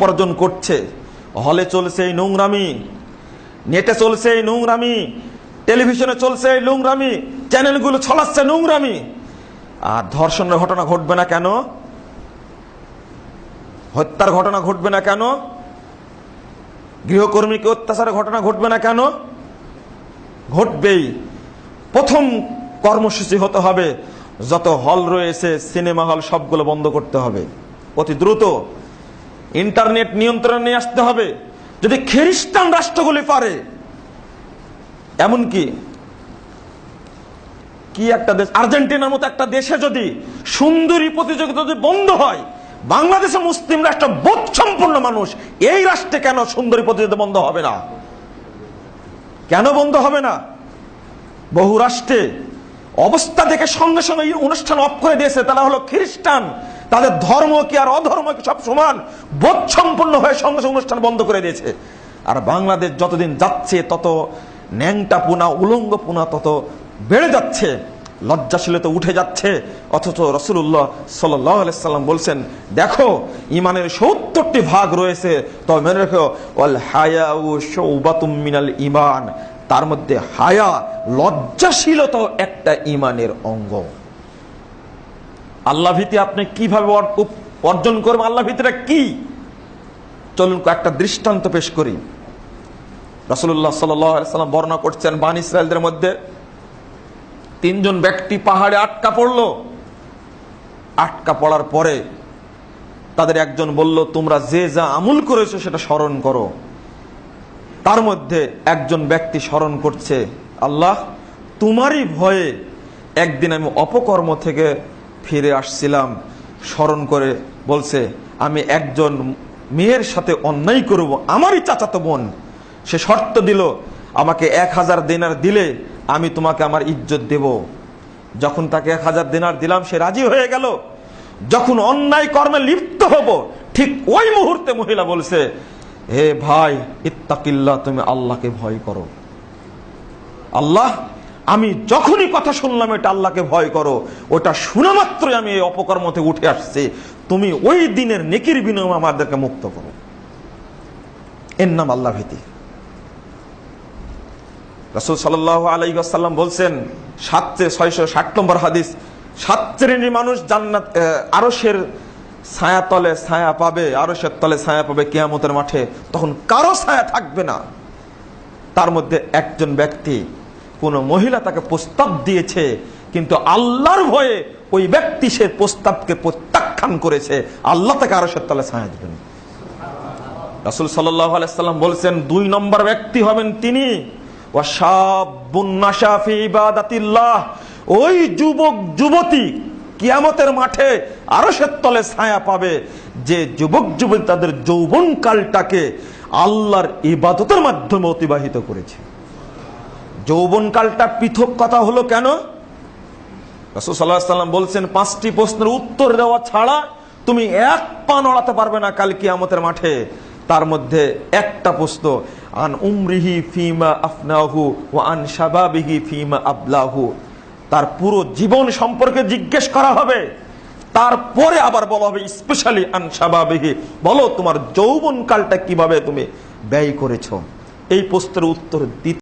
উপার্জন করছে। হলে চলছে এই নোংরামি, নেটে চলছে এই নোংরামি, টেলিভিশনে চলছে এই নোংরামি, চ্যানেলগুলো ছলাচ্ছে নোংরামি। আর ধর্ষণের ঘটনা ঘটবে না কেন? হত্যার ঘটনা ঘটবে না কেন? গৃহকর্মীকে অত্যাচারের ঘটনা ঘটবে না কেন? ঘটবেই। প্রথম কর্মসূচি হতে হবে, যত হল রয়েছে, সিনেমা হল সবগুলো বন্ধ করতে হবে। অতি দ্রুত ইন্টারনেট নিয়ন্ত্রণে নিয়ে আসতে হবে। যদি খ্রিস্টান রাষ্ট্রগুলি পারে, এমনকি কি একটা দেশ, আর্জেন্টিনার মতো একটা দেশে যদি সুন্দরী প্রতিযোগিতা যদি বন্ধ হয় বাংলাদেশে মুসলিম রাষ্ট্র বোধ সম্পূর্ণ মানুষ, এই রাষ্ট্রে কেন সুন্দরী প্রতিযোগিতা বন্ধ হবে না? কেন বন্ধ হবে না? বহু রাষ্ট্রে অবস্থা দেখে সঙ্গে সঙ্গে অনুষ্ঠান অফ করে দিয়েছে, তারা হলো খ্রিস্টান। তাদের ধর্ম কি আর অধর্ম কি সব সমান? বোধ সম্পন্ন হয়ে সঙ্গে অনুষ্ঠান বন্ধ করে দিয়েছে। আর বাংলাদেশ যতদিন যাচ্ছে, তত ন্যাংটা পুনা, উলঙ্গ পুনা তত বেড়ে যাচ্ছে। লজ্জাশীলতা উঠে যাচ্ছে। অথচ রসুল্লাহ সাল্লাম বলছেন, দেখো, ইমানের সত্তরটি ভাগ রয়েছে। তবে মনে রেখো সৌবাতুম মিনাল ইমান তার মধ্যে হায়া, লজ্জাশীলতাও একটা ইমানের অঙ্গ। আল্লাহ ভীতি আপনি কীভাবে অর্জন করবেন? আল্লাহ ভীতিটা কি? চলুন একটা দৃষ্টান্ত পেশ করি। রসুল্লাহ সাল্লাম বর্ণনা করছেন, বান ইসরায়েলদের মধ্যে তিনজন ব্যক্তি পাহাড়ে আটকা পড়ল। আটকা পড়ার পরে তাদের একজন বলল, তোমরা যে যা আমুল করেছ সেটা স্মরণ করো। তার মধ্যে একজন ব্যক্তি স্মরণ করছে, আল্লাহ, তোমারই ভয়ে একদিন আমি অপকর্ম থেকে ফিরে আসছিলাম, স্মরণ করে বলছে, আমি একজন মেয়ের সাথে অন্যায় করব, আমারই চাচাতো বোন। সে শর্ত দিল, আমাকে এক হাজার দিনার দিলে আমি তোমাকে আমার ইজ্জত দেব। যখন তাকে এক হাজার দিনার দিলাম, সে রাজি হয়ে গেল। যখন অন্যায় কর্মে লিপ্ত হব, ঠিক ওই মুহূর্তে মহিলা বলছে, হে ভাই ইত্তাকিল্লা তুমি আল্লাহকে ভয় করো। আল্লাহ আমি যখনই কথা শুনলাম এটা আল্লাহকে ভয় করো, ওটা শোনা মাত্রই আমি এই অপকর্ম থেকে উঠে আসছি। তুমি ওই দিনের নেকির বিনিময়ে আমাদেরকে মুক্ত করো। এর নাম আল্লাহ ভীতি। রসুল সাল্লাহ আলাইসাল্লাম বলছেন সাতচে ছয়শো ষাট নম্বর হাদিস, সাত শ্রেণির মানুষ জান্নাত আরসের ছায়া তলে ছায়া পাবে আরসের তলে ছায়া পাবে কেয়ামতের মাঠে। তখন কারও ছায়া থাকবে না। তার মধ্যে একজন ব্যক্তি কোন মহিলা তাকে প্রস্তাব দিয়েছে, কিন্তু আল্লাহর ভয়ে ওই ব্যক্তি সে প্রস্তাবকে প্রত্যাখ্যান করেছে। আল্লাহ তাকে আরসের তলে ছায়া দিবেন। রাসুল সাল্লাহ আলাইসাল্লাম বলছেন, দুই নম্বর ব্যক্তি হবেন তিনি। ওই যুবক, যুবতী কিয়ামতের মাঠে আরও তলে ছায়া পাবে। যে যুবক, যুবতী তাদের যৌবন কালটাকে আল্লাহর ইবাদতের মাধ্যমে অতিবাহিত করেছে। যৌবন কালটা পৃথক কথা হলো কেন? সাল্লাম বলছেন, পাঁচটি প্রশ্নের উত্তর দেওয়া ছাড়া তুমি এক পা নড়াতে পারবে না কাল কিয়ামতের মাঠে। তার মধ্যে একটা প্রশ্ন, আন উমরিহি ফিমা আফনাহু ও আন শাবাবিহি ফিমা আবলাহু। তার পুরো জীবন সম্পর্কে জিজ্ঞেস করা হবে। তারপরে আবার বলা হবে, স্পেশালি আন শাবাবিহি। বলো, তোমার যৌবন কালটা কীভাবে তুমি ব্যয় করেছ? এই প্রশ্নের উত্তর দিতে